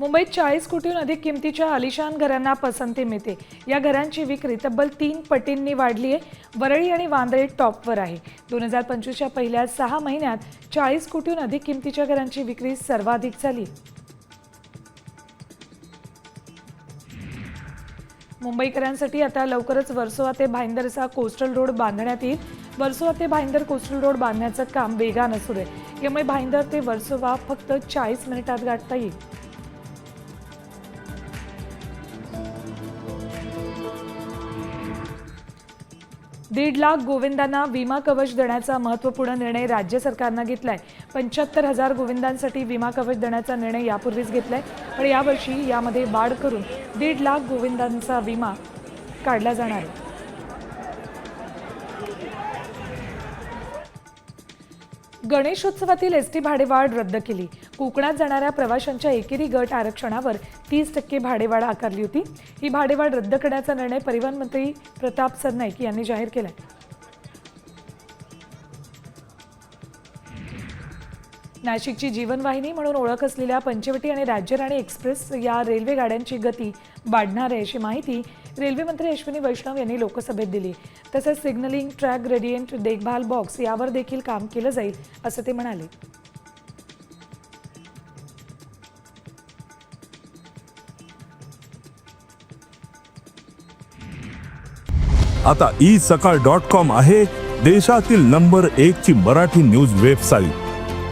मुंबईत चाळीस कोटीहून अधिक किमतीच्या आलिशान घरांना पसंती मिळते. या घरांची विक्री तब्बल तीन पटींनी वाढली आहे. वरळी आणि वांद्रे टॉपवर आहे. दोन हजार पंचवीसच्या पहिल्या सहा महिन्यात चाळीस कोटीहून अधिक किमतीच्या घरांची विक्री सर्वाधिक झाली. मुंबईकरांसाठी आता लवकरच वर्सोवा ते भाईंदरचा कोस्टल रोड बांधण्यात येईल. वर्सोवा ते भाईंदर कोस्टल रोड बांधण्याचं काम वेगानं सुरू आहे. यामुळे भाईंदर ते वर्सोवा फक्त चाळीस मिनिटात गाठता येईल. दीड लाख गोविंदांना विमा कवच देण्याचा महत्त्वपूर्ण निर्णय राज्य सरकारनं घेतला आहे पंच्याहत्तर हजार गोविंदांसाठी विमा कवच देण्याचा निर्णय यापूर्वीच घेतला आहे पण यावर्षी यामध्ये वाढ करून दीड लाख गोविंदांचा विमा काढला जाणार आहे. गणेशोत्सवातील एस टी भाडेवाढ रद्द केली. कोकणात जाणाऱ्या प्रवाशांच्या एकेरी गट आरक्षणावर तीस टक्के भाडेवाढ आकारली होती. ही भाडेवाढ रद्द करण्याचा निर्णय परिवहन मंत्री प्रताप सरनाईक यांनी जाहीर केलाय. नाशिकची जीवनवाहिनी म्हणून ओळख असलेल्या पंचवटी आणि राज्यराणी एक्सप्रेस या रेल्वे गाड्यांची गती वाढणार आहे अशी माहिती रेल्वे मंत्री अश्विनी वैष्णव यांनी लोकसभेत दिली. तसंच सिग्नलिंग ट्रॅक ग्रेडियंट देखभाल बॉक्स यावर देखील काम केलं जाईल असं ते म्हणाले. आता ई सकाळ डॉट कॉम आहे देशातील नंबर एक ची मराठी न्यूज वेबसाईट